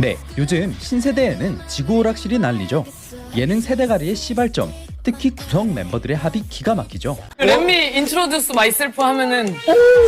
네, 요즘 신세대에는 지구 오락실이 난리죠. 예능 세대가리의 시발점, 특히 구성 멤버들의 합이 기가 막히죠. Let me introduce myself 하면은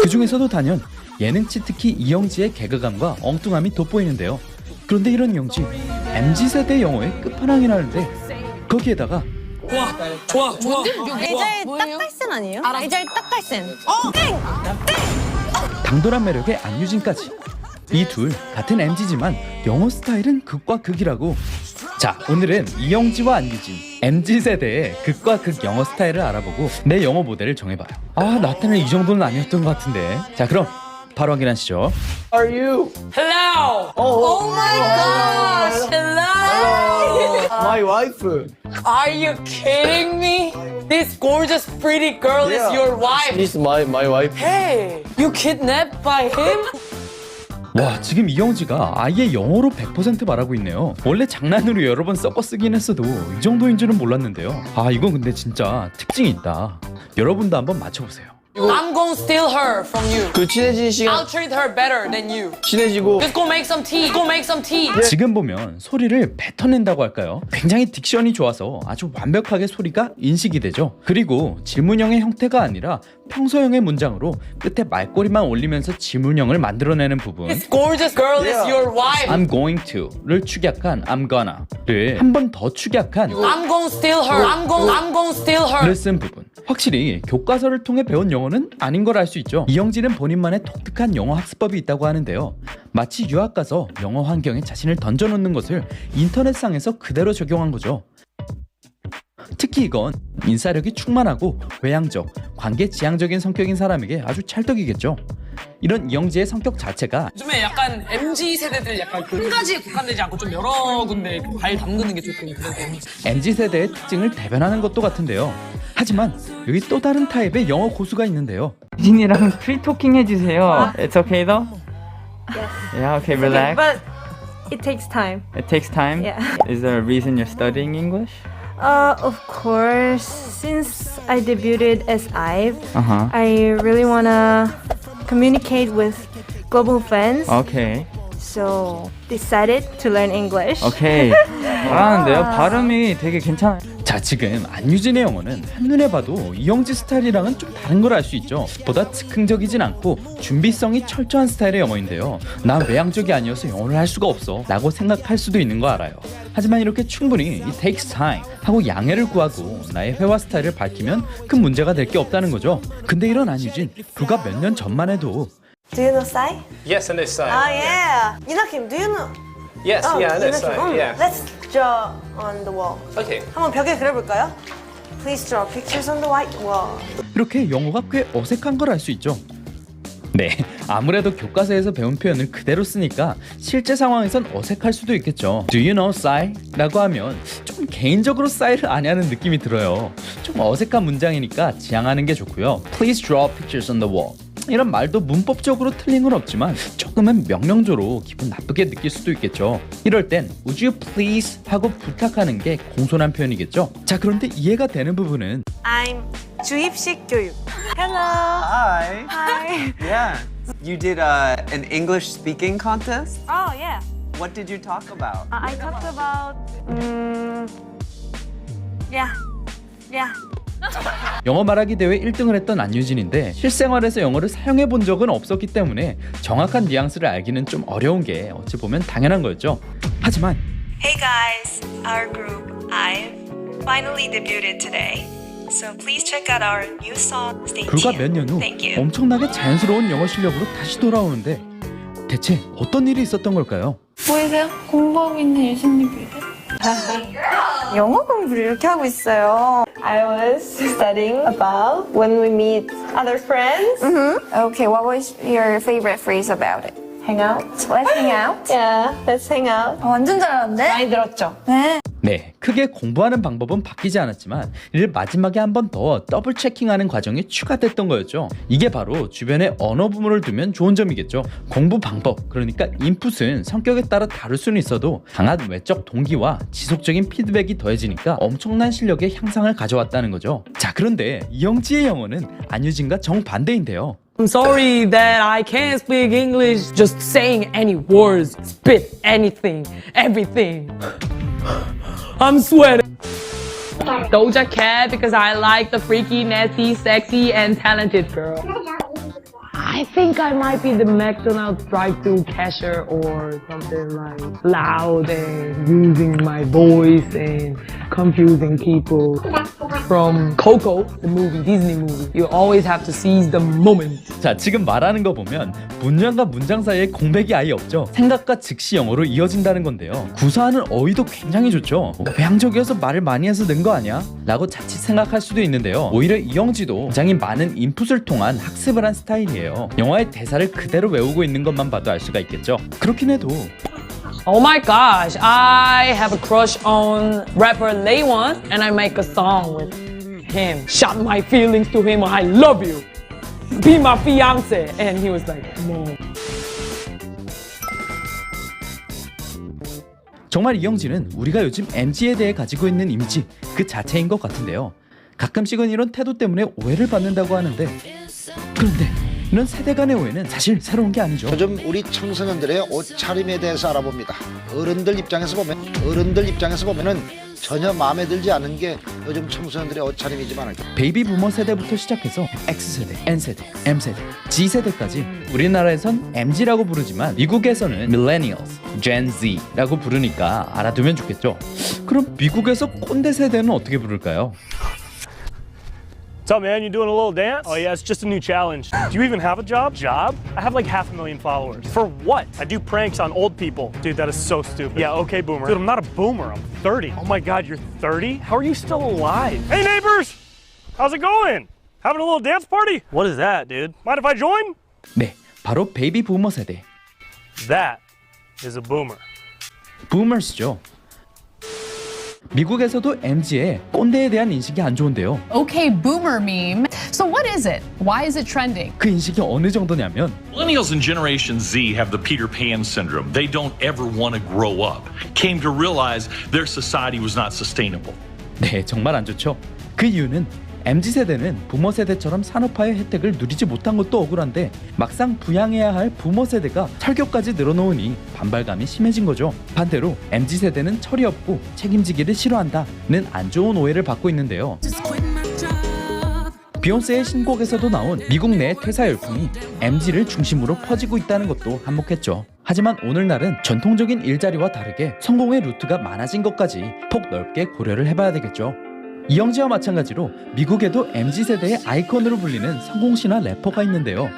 그 중에서도 단연 예능치 특히 이영지의 개그감과 엉뚱함이 돋보이는데요. 그런데 이런 이영지 MZ 세대 영어의 끝판왕이라는데 거기에다가 좋아 좋아 좋아 알잘 딱갈센 아니에요? 알잘 딱갈센. 당돌한 매력의 안유진까지 이 둘 같은 MZ지만 영어 스타일은 극과 극이라고. 자 오늘은 이영지와 안유진 MZ 세대의 극과 극 영어 스타일을 알아보고 내 영어 모델을 정해봐요. 아 나 때는 이 정도는 아니었던 것 같은데. 자 그럼 바로 확인하시죠. Hello Oh my gosh! Hello My wife. Are you kidding me? This gorgeous pretty girl is Yeah. your wife She's my my wife. Hey you kidnapped by him? 와 지금 이영지가 아예 영어로 100% 말하고 있네요. 원래 장난으로 여러 번 섞어 쓰긴 했어도 이 정도인 줄은 몰랐는데요. 아 이건 근데 진짜 특징이 있다. 여러분도 한번 맞춰보세요 I'm gonna steal her from you 그 친해진 시간 I'll treat her better than you 친해지고 Let's go make some tea Go make some tea 지금 보면 소리를 뱉어낸다고 할까요 굉장히 딕션이 좋아서 아주 완벽하게 소리가 인식이 되죠 그리고 질문형의 형태가 아니라 평소형의 문장으로 끝에 말꼬리만 올리면서 질문형을 만들어내는 부분 This gorgeous girl is your wife I'm going to를 축약한 I'm gonna를 한 번 더 축약한 I'm gonna steal her I'm gonna I'm gonna steal her 를쓴 부분. 확실히 교과서를 통해 배운 영어는 아닌 걸 알 수 있죠. 이영진은 본인만의 독특한 영어 학습법이 있다고 하는데요. 마치 유학 가서 영어 환경에 자신을 던져놓는 것을 인터넷상에서 그대로 적용한 거죠. 특히 이건 인사력이 충만하고 외향적, 관계 지향적인 성격인 사람에게 아주 찰떡이겠죠. 이런 이영지의 성격 자체가 요즘에 약간 MZ 세대들 약간 그한 가지에 국한되지 않고 좀 여러 군데 발 담그는 게 조금 그래서 MZ 세대의 특징을 대변하는 것도 같은데요. 하지만 여기 또 다른 타입의 영어 고수가 있는데요. 유진이랑 프리 토킹 해주세요. It's okay though? Yeah, okay, relax. But it takes time. It takes time. Yeah. Is there a reason you're studying English? Uh, of course, since I debuted as IVE, Uh huh. I really wanna communicate with global fans. Okay. So decided to learn English. Okay. 잘하는데요? 발음이 되게 괜찮아요. 자 지금 안유진의 영어는 한눈에 봐도 이영지 스타일이랑은 좀 다른 걸 알 수 있죠 보다 즉흥적이진 않고 준비성이 철저한 스타일의 영어인데요 난 외향적이 아니어서 영어를 할 수가 없어 라고 생각할 수도 있는 거 알아요 하지만 이렇게 충분히 it takes time 하고 양해를 구하고 나의 회화 스타일을 밝히면 큰 문제가 될 게 없다는 거죠 근데 이런 안유진 불과 몇 년 전만 해도 Do you know Sai? Yes, and this side. Ah, yeah. Inakim, do you know? Yes, Oh, yeah, this Inakim. side. Mm, Yeah. Let's draw on the wall. Okay. 한번 벽에 그려볼까요? Please draw pictures on the white wall. 이렇게 영어가 꽤 어색한 걸 알 수 있죠. 네, 아무래도 교과서에서 배운 표현을 그대로 쓰니까 실제 상황에선 어색할 수도 있겠죠. Do you know Psy? 라고 하면 좀 개인적으로 싸이를 아냐는 느낌이 들어요. 좀 어색한 문장이니까 지양하는 게 좋고요. Please draw pictures on the wall. 이런 말도 문법적으로 틀린 건 없지만 조금은 명령조로 기분 나쁘게 느낄 수도 있겠죠. 이럴 땐 Would you please 하고 부탁하는 게 공손한 표현이겠죠. 자 그런데 이해가 되는 부분은 I'm 주입식 교육. Hello. Hi. Hi. Yeah. You did uh, an English speaking contest? Oh yeah. What did you talk about? I talked about. Um, yeah. Yeah. 영어 말하기 대회 1등을 했던 안유진인데 실생활에서 영어를 사용해 본 적은 없었기 때문에 정확한 뉘앙스를 알기는 좀 어려운 게 어찌 보면 당연한 거였죠. 하지만 Hey guys, our group IVE finally debuted today. So please check out our new song. Stay 불과. 몇 년 후 Thank you. 엄청나게 자연스러운 영어 실력으로 다시 돌아오는데 대체 어떤 일이 있었던 걸까요? 보이세요? 공부하고 있는 예수님이래. 영어 공부를 이렇게 하고 있어요. I was studying about when we meet other friends. Okay, what was your favorite phrase about it? Hang out. Let's hang out. Yeah, let's hang out. 완전 잘하는데? 많이 들었죠? 네. 네, 크게 공부하는 방법은 바뀌지 않았지만 이를 마지막에 한 번 더 더블 체킹하는 과정이 추가됐던 거였죠. 이게 바로 주변에 언어 부문을 두면 좋은 점이겠죠. 공부 방법, 그러니까 인풋은 성격에 따라 다를 수는 있어도 강한 외적 동기와 지속적인 피드백이 더해지니까 엄청난 실력의 향상을 가져왔다는 거죠. 자, 그런데 이영지의 영어는 안유진과 정반대인데요. I'm sorry that I can't speak English. Just saying any words, spit anything, everything. I'm sweating. Doja Cat because I like the freaky, nasty, sexy, and talented girl. I think I might be the McDonald's drive-thru cashier or something like loud and using my voice and confusing people. From Coco, the movie, Disney movie, you always have to seize the moment. 자, 지금 말하는 거 보면 문장과 문장 사이에 공백이 아예 없죠. 생각과 즉시 영어로 이어진다는 건데요. 구사하는 어휘도 굉장히 좋죠. 뭐, 외향적이어서 말을 많이 해서 는 거 아니야? 라고 자칫 생각할 수도 있는데요. 오히려 이영지도 굉장히 많은 인풋을 통한 학습을 한 스타일이에요. 영화의 대사를 그대로 외우고 있는 것만 봐도 알 수가 있겠죠. 그렇긴 해도 Oh my gosh, I have a crush on rapper Laywan and I make a song with him. Shot my feelings to him, I love you. Be my fiance. And he was like, no. 정말 이영지는 우리가 요즘 MG에 대해 가지고 있는 이미지 그 자체인 것 같은데요. 가끔씩은 이런 태도 때문에 오해를 받는다고 하는데 그런데 이런 세대 간의 오해는 사실 새로운 게 아니죠. 요즘 우리 청소년들의 옷차림에 대해서 알아봅니다. 어른들 입장에서 보면 어른들 입장에서 보면은 전혀 마음에 들지 않은 게 요즘 청소년들의 옷차림이지만 베이비 부머 세대부터 시작해서 X세대, N세대, M세대, G세대까지 우리나라에선 MG라고 부르지만 미국에서는 Millennials, Gen Z라고 부르니까 알아두면 좋겠죠. 그럼 미국에서 꼰대 세대는 어떻게 부를까요? What's up, man? You doing a little dance? Oh, yeah, it's just a new challenge. Do you even have a job? Job? I have like half a million followers. For what? I do pranks on old people. Dude, that is so stupid. Yeah, okay, boomer. Dude, I'm not a boomer. I'm 30. Oh my god, you're 30? How are you still alive? Hey, neighbors! How's it going? Having a little dance party? What is that, dude? Mind if I join? 네, 바로 베이비 부머 세대, That is a boomer. Boomers죠. 미국에서도 MG의 꼰대에 대한 인식이 안 좋은데요. Okay, boomer meme. So what is it? Why is it trending? 그 인식이 어느 정도냐면 Millennials and Generation Z have the Peter Pan syndrome. They don't ever want to grow up. Came to realize their society was not sustainable. 네, 정말 안 좋죠. 그 이유는 MZ 세대는 부모 세대처럼 산업화의 혜택을 누리지 못한 것도 억울한데 막상 부양해야 할 부모 세대가 철교까지 늘어놓으니 반발감이 심해진 거죠. 반대로 MZ 세대는 철이 없고 책임지기를 싫어한다는 안 좋은 오해를 받고 있는데요. 비욘세의 신곡에서도 나온 미국 내 퇴사 열풍이 MZ를 중심으로 퍼지고 있다는 것도 한몫했죠. 하지만 오늘날은 전통적인 일자리와 다르게 성공의 루트가 많아진 것까지 폭 넓게 고려를 해봐야 되겠죠. 이영지와 마찬가지로 미국에도 MZ 세대의 아이콘으로 불리는 성공시나 래퍼가 있는데요.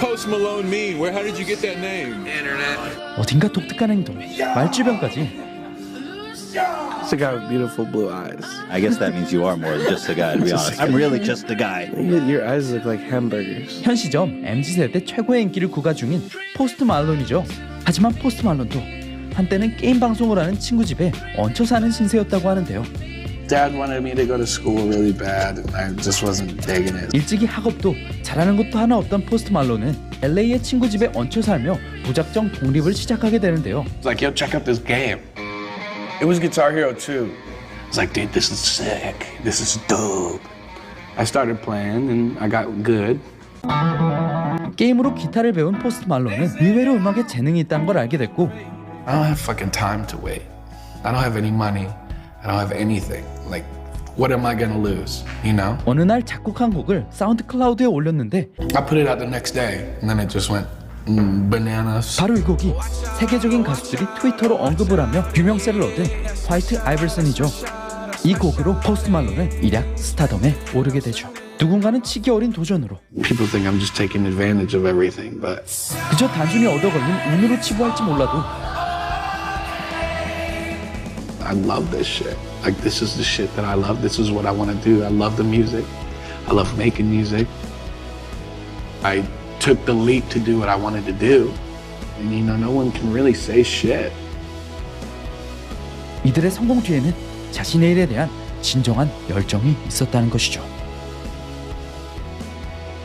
Post Malone mean? Where? How did you get that name? 어딘가 독특한 행동, 말주변까지 It's a guy with beautiful blue eyes. I guess that means you are more than just a guy, to be honest. I'm really just a guy. Your eyes look like hamburgers. 현 시점 MZ 세대 최고의 인기를 구가 중인 포스트 말론이죠. 하지만 포스트 말론도 한때는 게임 방송을 하는 친구 집에 얹혀 사는 신세였다고 하는데요. Dad wanted me to go to school really bad, and I just wasn't digging it. 일찍이 학업도 잘하는 것도 하나 없던 포스트 말론은 LA의 친구 집에 얹혀 살며 무작정 독립을 시작하게 되는데요. It's like, yo, check out this game. It was Guitar Hero 2. It's like, dude, this is sick. This is dope. I started playing, and I got good. 게임으로 기타를 배운 포스트 말론은 의외로 음악에 재능이 있다는 걸 알게 됐고 I don't have fucking time to wait. I don't have any money. I don't have anything. Like, what am I gonna lose? You know? 어느 날 작곡한 곡을 사운드 클라우드에 올렸는데 I put it out the next day, and then it just went mm, bananas. 바로 이 곡이 세계적인 가수들이 트위터로 언급을 하며 유명세를 얻은 화이트 아이벌슨이죠. 이 곡으로 포스트 말론은 일약 스타덤에 오르게 되죠. 누군가는 치기 어린 도전으로 People think I'm just taking advantage of everything, but 그저 단순히 얻어걸린 운으로 치부할지 몰라도 I love this shit. Like, this is the shit that I love. This is what I want to do. I love the music. I love making music. I took the leap to do what I wanted to do. And, you know, no one can really say shit. 이들의 성공 뒤에는 자신의 일에 대한 진정한 열정이 있었다는 것이죠.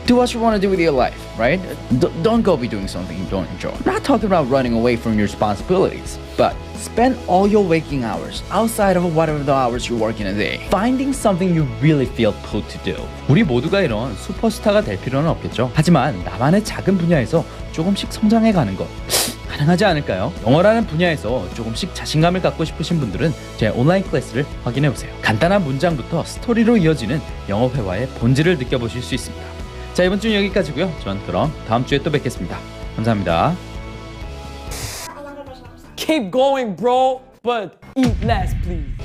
do what you want to do with your life, right? D- don't go be doing something you don't enjoy. I'm not talking about running away from your responsibilities, but spend all your waking hours outside of whatever the hours you work in a day, finding something you really feel put to do. 우리 모두가 이런 슈퍼스타가 될 필요는 없겠죠. 하지만 나만의 작은 분야에서 조금씩 성장해 가는 것. 가능하지 않을까요? 영어라는 분야에서 조금씩 자신감을 갖고 싶으신 분들은 제 온라인 클래스를 확인해 보세요. 간단한 문장부터 스토리로 이어지는 영어 회화의 본질을 느껴보실 수 있습니다. 자 이번 주는 여기까지고요. 전 그럼 다음 주에 또 뵙겠습니다. 감사합니다. Keep going, bro, but eat less, please.